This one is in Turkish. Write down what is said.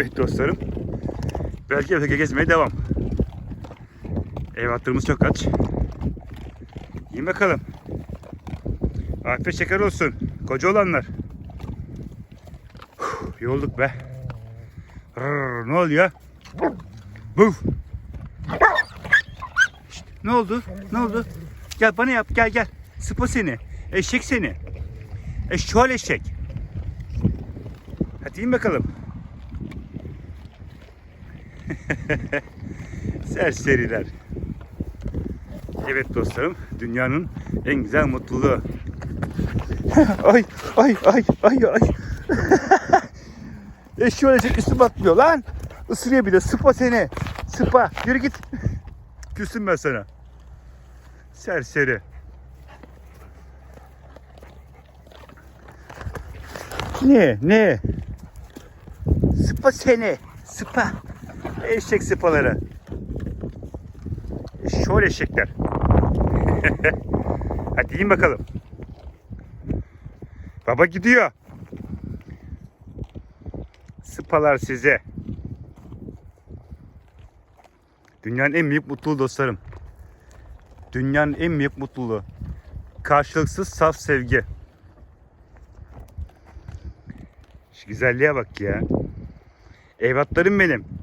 Evet dostlarım. Belki öfke gezmeye devam. Ev çok aç. Yiyin bakalım. Afiyet şeker olsun. Koca olanlar. Huh, yorulduk be. Rrr, ne oluyor? Buf. Ne oldu? Ne oldu? Gel bana yap gel gel. Sıpa seni. Eşek seni. Eşşoğlu eşek. Hadi in bakalım. Serseriler. Evet dostlarım, dünyanın en güzel mutluluğu. ay, ay, ay, ay, ay. Eşşoğlu eşek üstüme atlıyor lan. Isırıyor bir de, sıpa seni. Sıpa, yürü git. Küstüm ben sana. Serseri. Ne? Ne? Sıpa seni. Sıpa. Eşek sıpaları. Şöyle eşekler. Hadi yiyin bakalım. Baba gidiyor. Sıpalar size. Dünyanın en büyük mutluluğu dostlarım. Dünyanın en büyük mutluluğu. Karşılıksız saf sevgi. Şu güzelliğe bak ya. Evlatlarım benim.